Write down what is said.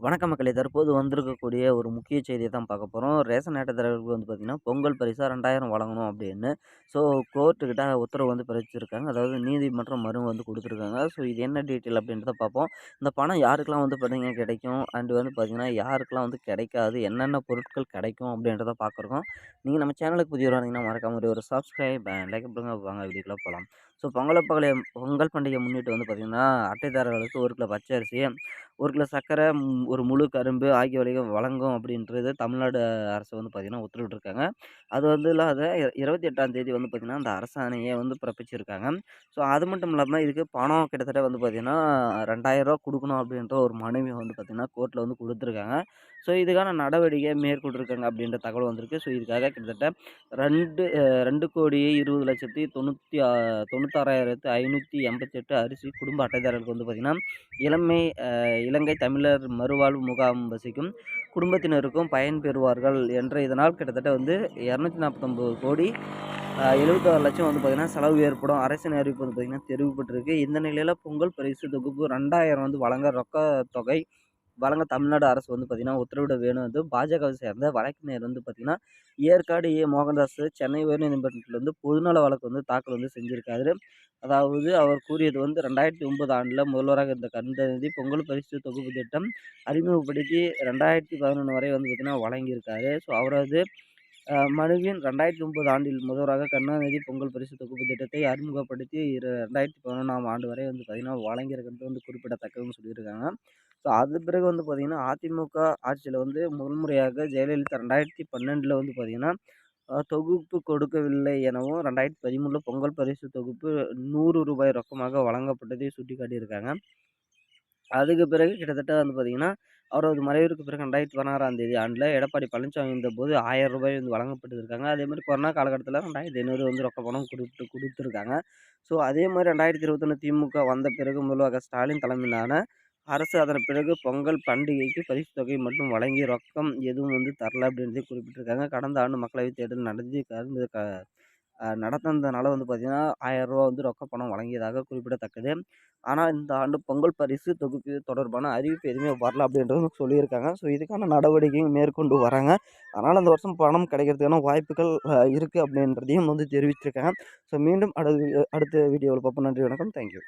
வணக்க மக்களே. தற்போது வந்திருக்கக்கூடிய ஒரு முக்கிய செய்தியை தான் பார்க்க போகிறோம் ரேஷன் அட்டைதாரர்களுக்கு வந்து பார்த்திங்கன்னா பொங்கல் பரிசாக ரெண்டாயிரம் வழங்கணும் அப்படின்னு. ஸோ கோர்ட்டுக்கிட்ட உத்தரவு வந்து பிறச்சிருக்காங்க அதாவது நீதிமன்றம் மறு வந்து கொடுத்துருக்காங்க. ஸோ இது என்ன டீட்டெயில் அப்படின்றத பார்ப்போம். இந்த பணம் யாருக்கெல்லாம் வந்து பார்த்திங்கன்னா கிடைக்கும்? அண்டு வந்து பார்த்திங்கன்னா யாருக்கெல்லாம் வந்து கிடைக்காது? என்னென்ன பொருட்கள் கிடைக்கும் அப்படின்றத பார்க்குறோம். நீங்கள் நம்ம சேனலுக்கு புதிய வந்தீங்கன்னா மறக்காம ஒரு சப்ஸ்கிரைப் லைக் பண்ணுங்க. வாங்க வீடியோக்குள்ளே போகலாம் ஸோ பொங்கல பகலை பொங்கல் பண்டிகை முன்னிட்டு வந்து பார்த்திங்கன்னா அட்டைதாரர்களுக்கு ஒரு கிலோ பச்சை அரிசி ஒரு கிலோ சர்க்கரை ஒரு முழு கரும்பு ஆகியவைகளை வழங்கும் அப்படின்றது தமிழ்நாடு அரசு வந்து பார்த்திங்கன்னா உத்தரவிட்டிருக்காங்க. அது வந்து இல்லாத இருபத்தி எட்டாம் தேதி வந்து பார்த்திங்கன்னா அந்த அரசாணையை வந்து பிறப்பிச்சிருக்காங்க. ஸோ அது மட்டும் இல்லாமல் இதுக்கு பணம் கிட்டத்தட்ட வந்து பார்த்திங்கன்னா ரெண்டாயிரரூவா கொடுக்கணும் அப்படின்ற ஒரு மனைவி வந்து பார்த்திங்கன்னா கோர்ட்டில் வந்து கொடுத்துருக்காங்க. ஸோ இதுக்கான நடவடிக்கை மேற்கொண்டிருக்காங்க அப்படின்ற தகவல் வந்திருக்கு. ஸோ இதுக்காக கிட்டத்தட்ட ரெண்டு ரெண்டு கோடி இருபது லட்சத்தி தொண்ணூற்றி தொண்ணூத்தாறாயிரத்து ஐநூற்றி எண்பத்தெட்டு அரிசி குடும்ப அட்டைதாரர்களுக்கு வந்து பார்த்திங்கன்னா இளமை இலங்கை தமிழர் மறுவாழ்வு முகாம் வசிக்கும் குடும்பத்தினருக்கும் பயன் பெறுவார்கள் என்ற இதனால் கிட்டத்தட்ட வந்து இரநூத்தி நாற்பத்தொம்போது கோடி எழுபத்தாறு லட்சம் வந்து பார்த்திங்கன்னா செலவு ஏற்படும். அரசின் அறிவிப்பு வந்து பார்த்திங்கன்னா தெரிவிப்பட்டிருக்கு இந்த நிலையில் பொங்கல் பரிசு தொகுப்பு ரெண்டாயிரம் வந்து வழங்க ரொக்க தொகை வழங்க தமிழ்நாடு அரசு வந்து பார்த்திங்கன்னா உத்தரவிட வேணும் வந்து பாஜகவை சேர்ந்த வழக்கினர் வந்து பார்த்திங்கன்னா ஏற்காடு ஏ. மோகன்தாஸ் சென்னை உயர்நீதிமன்றத்தில் வந்து பொதுநல வழக்கு வந்து தாக்கல் வந்து செஞ்சுருக்காரு. அதாவது அவர் கூறியது வந்து ரெண்டாயிரத்தி ஒன்பது ஆண்டில் முதல்வராக இருந்த கருணாநிதி பொங்கல் பரிசு தொகுப்பு திட்டம் அறிமுகப்படுத்தி ரெண்டாயிரத்தி பதினொன்று வரை வந்து பார்த்திங்கன்னா வழங்கியிருக்காரு. ஸோ அவரது மனுவின் ரெண்டாயிரத்தி ஒன்பது ஆண்டில் முதல்வராக கருணாநிதி பொங்கல் பரிசு தொகுப்பு திட்டத்தை அறிமுகப்படுத்தி இரு ரெண்டாயிரத்தி பதினொன்றாம் ஆண்டு வரை வந்து பார்த்திங்கன்னா வழங்கியிருக்கிறது வந்து குறிப்பிடத்தக்கதுன்னு சொல்லியிருக்காங்க. ஸோ அது பிறகு வந்து பார்த்திங்கன்னா அதிமுக ஆட்சியில் வந்து முதல் முறையாக ஜெயலலிதா ரெண்டாயிரத்தி பன்னெண்டில் வந்து பார்த்திங்கன்னா தொகுப்பு கொடுக்கவில்லை எனவும் ரெண்டாயிரத்தி பதிமூணில் பொங்கல் பரிசு தொகுப்பு நூறு ரூபாய் ரொக்கமாக வழங்கப்பட்டதை சுட்டி காட்டியிருக்காங்க அதுக்கு பிறகு கிட்டத்தட்ட வந்து பார்த்திங்கன்னா அவரது மறைவிற்கு பிறகு ரெண்டாயிரத்தி பதினாறாம் தேதி ஆண்டில் எடப்பாடி பழனிசாமி இருந்தபோது ஆயிரம் ரூபாய் வந்து வழங்கப்பட்டிருக்காங்க. அதே மாதிரி கொரோனா காலகட்டத்தில் ரெண்டாயிரத்தி ஐநூறு வந்து ரொக்க பணம் கொடுத்து கொடுத்துருக்காங்க. ஸோ அதே மாதிரி ரெண்டாயிரத்தி இருபத்தொன்று திமுக வந்த பிறகு முதல்வர் ஸ்டாலின் தலைமையிலான அரசு அதன் பிறகு பொங்கல் பண்டிகைக்கு பரிசு தொகை மட்டும் வழங்கி ரொக்கம் எதுவும் வந்து தரல அப்படின்றதே குறிப்பிட்டிருக்காங்க. கடந்த ஆண்டு மக்களவைத் தேர்தல் நடந்து கலந்து க நடத்தினதுனால வந்து பார்த்திங்கன்னா ரூபா வந்து ரொக்க பணம் வழங்கியதாக குறிப்பிடத்தக்கது. ஆனால் இந்த ஆண்டு பொங்கல் பரிசு தொகுப்பு தொடர்பான அறிவிப்பு எதுவுமே வரல அப்படின்றது சொல்லியிருக்காங்க. ஸோ இதுக்கான நடவடிக்கையும் மேற்கொண்டு வராங்க. அதனால் அந்த வருஷம் பணம் கிடைக்கிறதுக்கான வாய்ப்புகள் இருக்குது அப்படின்றதையும் வந்து தெரிவிச்சிருக்காங்க. ஸோ மீண்டும் அடுத்த அடுத்த வீடியோவில் பார்ப்போம். நன்றி வணக்கம். தேங்க்யூ.